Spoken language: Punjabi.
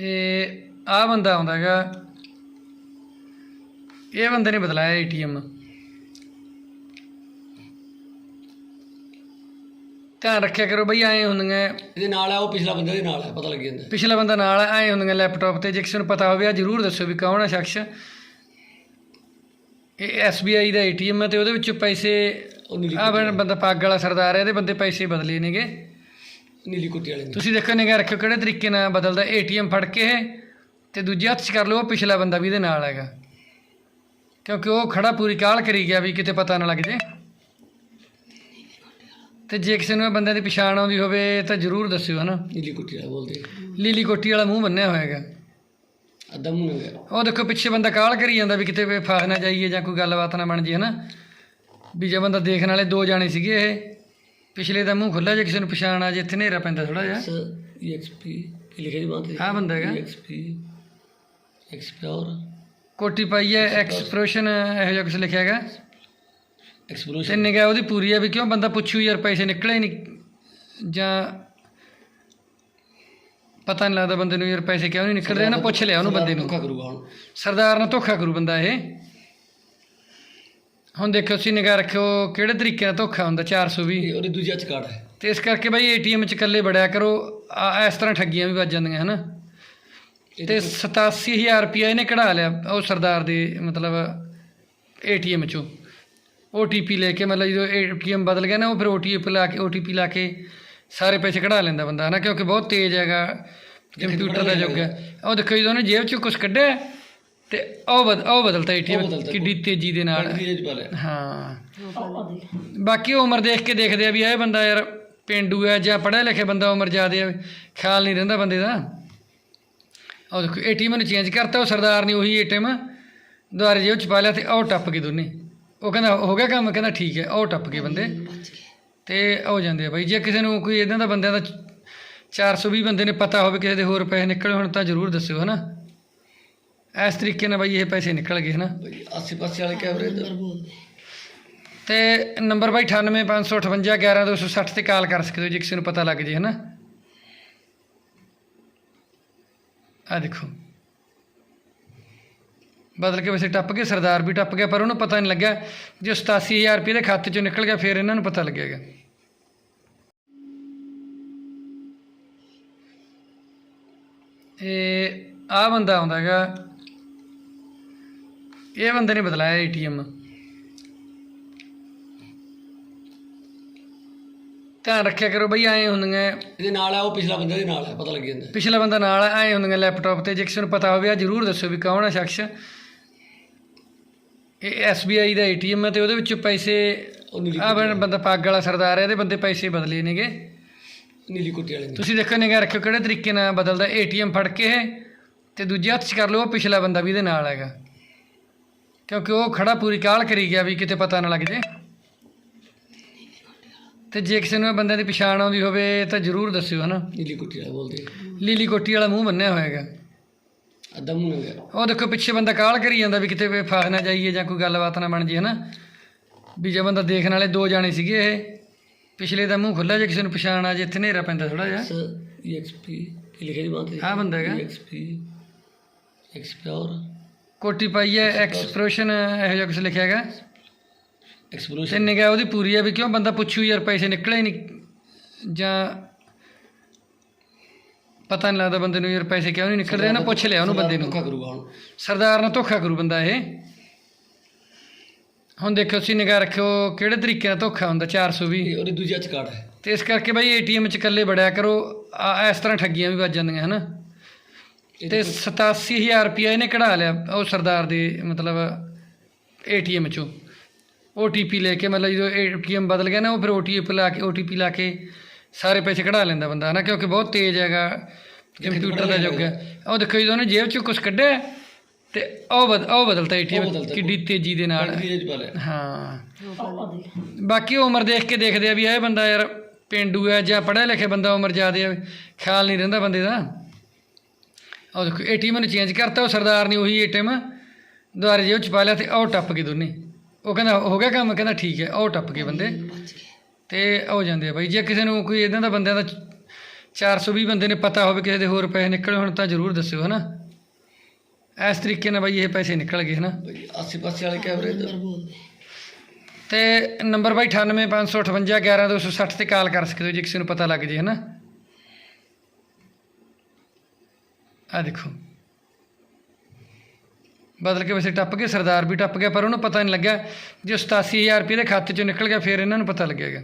ਇਹ ਆ ਬੰਦਾ ਆਉਂਦਾ ਹੈਗਾ। ਇਹ ਬੰਦੇ ਨੇ ਬਦਲਾਇਆ ਏਟੀਐਮ। ਧਿਆਨ ਰੱਖਿਆ ਕਰੋ ਬਈ ਐ ਹੁੰਦੀਆਂ ਇਹਦੇ ਨਾਲ ਆ ਉਹ ਪਿਛਲਾ ਬੰਦਾ ਇਹਦੇ ਨਾਲ ਆ ਪਤਾ ਲੱਗ ਜਾਂਦਾ। ਪਿਛਲਾ ਬੰਦਾ ਨਾਲ ਐ ਹੁੰਦੀਆਂ ਲੈਪਟਾਪ ਤੇ। ਜੇ ਕਿਸੇ ਨੂੰ ਪਤਾ ਹੋਵੇ ਆ ਜਰੂਰ ਦੱਸੋ ਵੀ ਕੌਣ ਹੈ ਸ਼ਖਸ। ਇਹ SBI ਦਾ ਏਟੀਐਮ ਹੈ ਤੇ ਉਹਦੇ ਵਿੱਚੋਂ ਪੈਸੇ ਆ ਬੰਦਾ ਪੱਗ ਵਾਲਾ ਸਰਦਾਰ ਹੈ ਇਹਦੇ ਬੰਦੇ ਪੈਸੇ ਬਦਲੇ ਨੇਗੇ। ਨੀਲੀ ਕੁੱਟੀ ਵਾਲੇ ਨੇ। ਤੁਸੀਂ ਦੇਖੋ ਨਿਗਾਹ ਰੱਖਿਓ ਕਿਹੜੇ ਤਰੀਕੇ ਨਾਲ ਬਦਲਦਾ। ਏਟੀਐਮ ਫੜ ਕੇ ਇਹ ਤੇ ਦੂਜੇ ਹੱਥ 'ਚ ਕਰ ਲਓ ਉਹ ਪਿਛਲਾ ਬੰਦਾ ਵੀ ਇਹਦੇ ਨਾਲ ਹੈਗਾ। ਕਿਉਂਕਿ ਉਹ ਖੜਾ ਪੂਰੀ ਕਾਲ ਕਰੀ ਗਿਆ ਵੀ ਕਿਤੇ ਪਤਾ ਨਾ ਲੱਗ ਜੇ। ਤੇ ਜੇ ਕਿਸੇ ਨੂੰ ਇਹ ਬੰਦੇ ਦੀ ਪਛਾਣ ਆਉਂਦੀ ਹੋਵੇ ਤਾਂ ਜਰੂਰ ਦੱਸਿਓ ਹਨਾ? ਨੀਲੀ ਕੁੱਟੀ ਵਾਲਾ ਬੋਲਦੇ ਲੀਲੀ ਕੋਟੀ ਵਾਲਾ ਮੂੰਹ ਬੰਨਿਆ ਹੋਇਆ ਹੈਗਾ। ਅੱਧਾ ਮੂੰਹ ਨੰਗਾ ਉਹ ਦੇਖੋ ਪਿੱਛੇ ਬੰਦਾ ਕਾਲ ਕਰੀ ਜਾਂਦਾ ਵੀ ਕਿਤੇ ਵੀ ਫਸ ਨਾ ਜਾਈਏ ਜਾਂ ਕੋਈ ਗੱਲਬਾਤ ਨਾ ਬਣ ਜੇ ਹਨਾ? ਵੀ ਜੇ ਬੰਦਾ ਦੇਖਣ ਵਾਲੇ ਦੋ ਜਾਣੇ ਸੀਗੇ ਇਹ ਪਿਛਲੇ ਦਾ ਮੂੰਹ ਖੁੱਲਾ ਜੇ ਕਿਸੇ ਨੂੰ ਪਛਾਣ ਆ ਜੇ ਇੱਥੇ ਹਨੇਰਾ ਪੈਂਦਾ ਥੋੜਾ ਜਿਹਾ। ਐਸ ਈਐਕਸਪੀ ਕੀ ਲਿਖਿਆ ਜੀ ਬਾਤ ਆਹ ਬੰਦਾ ਹੈਗਾ। ਈਐਕਸਪੀ ਐਕਸਪਲੋਰ ਕੋਟੀ ਪਾਈ ਹੈ ਐਕਸਪ੍ਰੈਸ਼ਨ ਇਹੋ ਜਿਹਾ ਕੁਝ ਲਿਖਿਆ ਹੈਗਾ। ਤੇ ਐਕਸਪਲੋਸ਼ਨ ਨਿਗਾਹ ਉਹਦੀ ਪੂਰੀ ਹੈ ਵੀ ਕਿਉਂ ਬੰਦਾ ਪੁੱਛੂ ਯਾਰ ਪੈਸੇ ਨਿਕਲੇ ਹੀ ਨਹੀਂ। ਜਾਂ ਪਤਾ ਨਹੀਂ ਲੱਗਦਾ ਬੰਦੇ ਨੂੰ ਯਾਰ ਪੈਸੇ ਕਿਉਂ ਨਹੀਂ ਨਿਕਲਦੇ ਨਾ ਪੁੱਛ ਲਿਆ ਉਹਨੂੰ ਬੰਦੇ ਨੂੰ। ਧੋਖਾ ਕਰੂਗਾ ਹੁਣ। ਸਰਦਾਰ ਨਾਲ ਧੋਖਾ ਕਰੂ ਬੰਦਾ ਇਹ। ਹੁਣ ਦੇਖੋ ਤੁਸੀਂ ਨਿਗਾਹ ਰੱਖਿਓ ਕਿਹੜੇ ਤਰੀਕੇ ਨਾਲ ਧੋਖਾ ਹੁੰਦਾ 420 ਇਹ ਉਹਦੇ ਦੂਜੇ ਹੱਥ 'ਚ ਕਾਰਡ ਹੈ। ਤੇ ਇਸ ਕਰਕੇ ਬਾਈ ਏਟੀਐਮ ਚ ਇਕੱਲੇ ਬੜਿਆ ਕਰੋ ਆ ਇਸ ਤਰ੍ਹਾਂ ਠੱਗੀਆਂ ਵੀ ਵੱਜ ਜਾਂਦੀਆਂ ਹਨਾ? ਤੇ 87000 ਰੁਪਇਆ ਇਹਨੇ ਕਢਾ ਲਿਆ ਉਹ ਸਰਦਾਰ ਦੇ ਮਤਲਬ ਏਟੀਐਮ ਚੋਂ। ਓਟੀਪੀ ਲੈ ਕੇ ਮਤਲਬ ਜਦੋਂ ਏਟੀਐਮ ਬਦਲ ਗਿਆ ਨਾ ਉਹ ਫਿਰ ਓਟੀਪੀ ਲਾ ਕੇ ਓਟੀਪੀ ਲਾ ਕੇ ਸਾਰੇ ਪੈਸੇ ਕਢਾ ਲੈਂਦਾ ਬੰਦਾ ਹਨਾ? ਕਿਉਂਕਿ ਬਹੁਤ ਤੇਜ਼ ਹੈਗਾ ਕੰਪਿਊਟਰ ਦਾ ਯੁੱਗ ਹੈ। ਉਹ ਦੇਖੋ ਜਦੋਂ ਉਹਨੇ ਜੇਬ ਚੋਂ ਕੁਝ ਕੱਢਿਆ ਤੇ ਉਹ ਬਦ ਉਹ ਬਦਲਤਾ ਏਟੀਐਮ ਬਦਲਤਾ। ਕਿੱਡੀ ਤੇਜ਼ੀ ਦੇ ਨਾਲ। ਹਾਂ। ਬਾਕੀ ਉਮਰ ਦੇਖ ਕੇ ਦੇਖਦੇ ਆ ਵੀ ਇਹ ਬੰਦਾ ਯਾਰ ਪਿੰਡੂ ਹੈ ਜਾਂ ਪੜ੍ਹਿਆ ਲਿਖਿਆ ਬੰਦਾ ਉਮਰ ਜ਼ਿਆਦੇ ਆ ਖਿਆਲ ਨਹੀਂ ਰਹਿੰਦਾ ਬੰਦੇ ਦਾ। ਉਹ ਦੇਖੋ ਏਟੀਐਮ ਨੂੰ ਚੇਂਜ ਕਰਤਾ ਉਹ ਸਰਦਾਰ ਨੇ ਉਹੀ ਏਟੀਐਮ ਦੁਆਰੇ ਜੇਬ ਚ ਪਾ ਲਿਆ ਤੇ ਉਹ ਟੱਪ ਗਏ ਦੋਨੇ। ਉਹ ਕਹਿੰਦਾ ਹੋ ਗਿਆ ਕੰਮ? ਕਹਿੰਦਾ ਠੀਕ ਹੈ। ਉਹ ਟੱਪ ਗਏ ਬੰਦੇ। ਤੇ ਹੋ ਜਾਂਦੇ ਆ ਬਾਈ। ਜੇ ਕਿਸੇ ਨੂੰ ਕੋਈ ਇਦਾਂ ਦਾ ਬੰਦਿਆਂ ਦਾ 420 ਬੰਦੇ ਨੇ ਪਤਾ ਹੋਵੇ ਕਿਸੇ ਦੇ ਹੋਰ ਪੈਸੇ ਨਿਕਲੇ ਹੋਣ ਤਾਂ ਜ਼ਰੂਰ ਦੱਸਿਓ ਹਨਾ? ਇਸ ਤਰੀਕੇ ਨਾਲ ਬਾਈ ਇਹ ਪੈਸੇ ਨਿਕਲ ਗਏ ਹਨਾ। ਬਈ ਆਸੇ ਪਾਸੇ ਵਾਲੇ ਕੈਮਰੇ ਦਾ। ਤੇ ਨੰਬਰ ਬਾਈ 98558 11260 ਤੇ ਕਾਲ ਕਰ ਸਕਦੇ ਹੋ ਜੇ ਕਿਸੇ ਨੂੰ ਪਤਾ ਲੱਗ ਜੇ ਹਨਾ। ਆ ਦੇਖੋ। ਬਦਲ ਕੇ ਵੈਸੇ ਟੱਪ ਕੇ ਸਰਦਾਰ ਵੀ ਟੱਪ ਗਿਆ ਪਰ ਉਹਨੂੰ ਪਤਾ ਨਹੀਂ ਲੱਗਿਆ। ਜੋ 87000 ਰੁਪਏ ਦੇ ਖਾਤੇ ਚੋਂ ਨਿਕਲ ਗਿਆ ਫਿਰ ਇਹਨਾਂ ਨੂੰ ਪਤਾ ਲੱਗਿਆਗਾ ਇਹ ਆ ਬੰਦਾ ਆਉਂਦਾ ਹੈਗਾ। ਇਹ ਬੰਦੇ ਨੇ ਬਦਲਾਇਆ ਏਟੀਐਮ। ਧਿਆਨ ਰੱਖਿਆ ਕਰੋ ਬਈ ਐ ਹੁੰਦੀਆਂ ਇਹਦੇ ਨਾਲ ਆ ਉਹ ਪਿਛਲਾ ਬੰਦਾ ਇਹਦੇ ਨਾਲ ਆ ਪਤਾ ਲੱਗ ਜਾਂਦਾ। ਪਿਛਲਾ ਬੰਦਾ ਨਾਲ ਐ ਹੁੰਦੀਆਂ ਲੈਪਟਾਪ ਤੇ ਜੇ ਕਿਸੇ ਨੂੰ ਪਤਾ ਹੋਵੇ ਆ ਜਰੂਰ ਦੱਸੋ ਵੀ ਕੌਣ ਹੈ ਸ਼ਖਸ। ਇਹ SBI ਦਾ ਏਟੀਐਮ ਹੈ ਤੇ ਉਹਦੇ ਵਿੱਚੋਂ ਪੈਸੇ ਆ। ਬੰਦਾ ਪੱਗ ਵਾਲਾ ਸਰਦਾਰ ਹੈ ਇਹਦੇ ਬੰਦੇ ਪੈਸੇ ਬਦਲੇ ਨੇਗੇ। ਨੀਲੀ ਕੁੱਟੀ ਵਾਲੇ ਤੁਸੀਂ ਦੇਖੋ ਨਿਗਾਹ ਰੱਖਿਓ ਕਿਹੜੇ ਤਰੀਕੇ ਨਾਲ ਬਦਲਦਾ ਏਟੀਐਮ ਫੜ ਕੇ ਤੇ ਦੂਜੇ ਹੱਥ 'ਚ ਕਰ ਲਓ ਉਹ ਪਿਛਲਾ ਬੰਦਾ ਵੀ ਇਹਦੇ ਨਾਲ ਹੈਗਾ। ਕਿਉਂਕਿ ਉਹ ਖੜਾ ਪੂਰੀ ਕਾਲ ਕਰੀ ਗਿਆ ਵੀ ਕਿਤੇ ਪਤਾ ਨਾ ਲੱਗ ਜੇ। ਤੇ ਜੇ ਕਿਸੇ ਨੂੰ ਇਹ ਬੰਦੇ ਦੀ ਪਛਾਣ ਆਉਂਦੀ ਹੋਵੇ ਤਾਂ ਜਰੂਰ ਦੱਸਿਓ ਹਨਾ? ਨੀਲੀ ਕੁੱਟੀ ਵਾਲਾ ਬੋਲਦੇ ਲੀਲੀ ਕੋਟੀ ਵਾਲਾ ਮੂੰਹ ਬੰਨਿਆ ਹੋਇਆ ਹੈਗਾ। ਅੱਧਾ ਮੂੰਹ ਨੰਗਾ ਉਹ ਦੇਖੋ ਪਿੱਛੇ ਬੰਦਾ ਕਾਲ ਕਰੀ ਜਾਂਦਾ ਵੀ ਕਿਤੇ ਫਸ ਨਾ ਜਾਈਏ ਜਾਂ ਕੋਈ ਗੱਲਬਾਤ ਨਾ ਬਣ ਜੇ ਹਨਾ? ਵੀ ਜੇ ਬੰਦਾ ਦੇਖਣ ਵਾਲੇ ਦੋ ਜਾਣੇ ਸੀਗੇ ਇਹ ਪਿਛਲੇ ਦਾ ਮੂੰਹ ਖੁੱਲਾ ਜੇ ਕਿਸੇ ਨੂੰ ਪਛਾਣ ਆ ਜੇ ਇੱਥੇ ਹਨੇਰਾ ਪੈਂਦਾ ਥੋੜਾ ਜਿਹਾ। ਕੀ ਲਿਖਿਆ ਜੀ ਬਾਤ ਆਹ ਬੰਦਾ ਹੈਗਾ। ਈਐਕਸਪੀ ਐਕਸਪਲੋਰ ਕੋਟੀ ਪਾਈ ਹੈ ਐਕਸਪ੍ਰੈਸ਼ਨ ਇਹੋ ਜਿਹਾ ਕੁਝ ਲਿਖਿਆ ਹੈਗਾ। ਤੇ ਐਕਸਪਲੋਸ਼ਨ ਨਿਗਾਹ ਉਹਦੀ ਪੂਰੀ ਹੈ ਵੀ ਕਿਉਂ ਬੰਦਾ ਪੁੱਛੂ ਯਾਰ ਪੈਸੇ ਨਿਕਲੇ ਨਹੀਂ। ਜਾਂ ਪਤਾ ਨਹੀਂ ਲੱਗਦਾ ਬੰਦੇ ਨੂੰ ਯਾਰ ਪੈਸੇ ਕਿਉਂ ਨਹੀਂ ਨਿਕਲ ਰਹੇ ਨਾ ਪੁੱਛ ਲਿਆ ਉਹਨੂੰ ਬੰਦੇ ਨੂੰ। ਧੋਖਾ ਕਰੂਗਾ ਹੁਣ। ਸਰਦਾਰ ਨਾਲ ਧੋਖਾ ਕਰੂ ਬੰਦਾ ਇਹ। ਹੁਣ ਦੇਖੋ ਤੁਸੀਂ ਨਿਗਾਹ ਰੱਖਿਓ ਕਿਹੜੇ ਤਰੀਕੇ ਨਾਲ ਧੋਖਾ ਹੁੰਦਾ 420 ਇਹ ਉਹਦੇ ਦੂਜੇ 'ਚ ਕਾਰਡ ਹੈ। ਤੇ ਇਸ ਕਰਕੇ ਬਾਈ ਏਟੀਐਮ ਚ ਇਕੱਲੇ ਬੜਿਆ ਕਰੋ ਆ ਇਸ ਤਰ੍ਹਾਂ ਠੱਗੀਆਂ ਵੀ ਵੱਜ ਜਾਂਦੀਆਂ ਹਨਾ? ਤੇ 87000 ਰੁਪਇਆ ਇਹਨੇ ਕਢਾ ਲਿਆ ਉਹ ਸਰਦਾਰ ਦੇ ਮਤਲਬ ਏਟੀਐਮ ਚੋਂ। ਓਟੀਪੀ ਲੈ ਕੇ ਮਤਲਬ ਜਦੋਂ ਏਟੀਐਮ ਬਦਲ ਗਿਆ ਨਾ ਉਹ ਫਿਰ ਓਟੀਪੀ ਲਾ ਕੇ ਓਟੀਪੀ ਲਾ ਕੇ ਸਾਰੇ ਪੈਸੇ ਕਢਾ ਲੈਂਦਾ ਬੰਦਾ ਹਨਾ? ਕਿਉਂਕਿ ਬਹੁਤ ਤੇਜ਼ ਹੈਗਾ ਕੰਪਿਊਟਰ ਦਾ ਯੁੱਗ ਹੈ। ਉਹ ਦੇਖੋ ਜਦੋਂ ਉਹਨੇ ਜੇਬ ਚੋਂ ਕੁਝ ਕੱਢਿਆ ਤੇ ਉਹ ਬਦ ਉਹ ਬਦਲਤਾ ਉਹ ਏਟੀਐਮ। ਕਿੱਡੀ ਤੇਜ਼ੀ ਦੇ ਨਾਲ। ਹਾਂ। ਬਾਕੀ ਉਮਰ ਦੇਖ ਕੇ ਦੇਖਦੇ ਆ ਵੀ ਇਹ ਬੰਦਾ ਯਾਰ ਪਿੰਡੂ ਹੈ ਜਾਂ ਪੜ੍ਹਿਆ ਲਿਖਿਆ ਬੰਦਾ ਉਮਰ ਜ਼ਿਆਦੇ ਆ ਖਿਆਲ ਨਹੀਂ ਰਹਿੰਦਾ ਬੰਦੇ ਦਾ। ਉਹ ਦੇਖੋ ਏਟੀਐਮ ਨੂੰ ਚੇਂਜ ਕਰਤਾ ਉਹ ਸਰਦਾਰ ਨੇ ਉਹੀ ਏਟੀਐਮ ਦੁਆਰੇ ਜੇਬ ਚ ਪਾ ਲਿਆ ਤੇ ਉਹ ਟੱਪ ਗਏ ਦੋਨੇ। ਉਹ ਕਹਿੰਦਾ ਹੋ ਗਿਆ ਕੰਮ? ਕਹਿੰਦਾ ਠੀਕ ਹੈ। ਉਹ ਟੱਪ ਗਏ ਬੰਦੇ। ਤੇ ਹੋ ਜਾਂਦੇ ਆ ਬਾਈ। ਜੇ ਕਿਸੇ ਨੂੰ ਕੋਈ ਇਦਾਂ ਦਾ ਬੰਦਿਆਂ ਦਾ 420 ਬੰਦੇ ਨੇ ਪਤਾ ਹੋਵੇ ਕਿਸੇ ਦੇ ਹੋਰ ਪੈਸੇ ਨਿਕਲੇ ਹੁਣ ਤਾਂ ਜ਼ਰੂਰ ਦੱਸਿਓ ਹਨਾ? ਇਸ ਤਰੀਕੇ ਨਾਲ ਬਾਈ ਇਹ ਪੈਸੇ ਨਿਕਲ ਗਏ ਹਨਾ? ਬਈ ਆਸੇ ਪਾਸੇ ਵਾਲੇ ਕੈਮਰੇ ਨੰਬਰ ਤੋਂ ਨੰਬਰ ਬਾਈ 98558 11260 ਤੇ ਕਾਲ ਕਰ ਸਕਦੇ ਹੋ ਜੇ ਕਿਸੇ ਨੂੰ ਪਤਾ ਲੱਗ ਜੇ ਹਨਾ? ਆ ਦੇਖੋ। ਬਦਲ ਕੇ ਵੈਸੇ ਟੱਪ ਗਏ, ਸਰਦਾਰ ਵੀ ਟੱਪ ਗਿਆ, ਪਰ ਉਹਨੂੰ ਪਤਾ ਨਹੀਂ ਲੱਗਿਆ। ਜੇ 87000 ਰੁਪਏ ਦੇ ਖਾਤੇ ਚੋਂ ਨਿਕਲ ਗਿਆ, ਫਿਰ ਇਹਨਾਂ ਨੂੰ ਪਤਾ ਲੱਗੇਗਾ।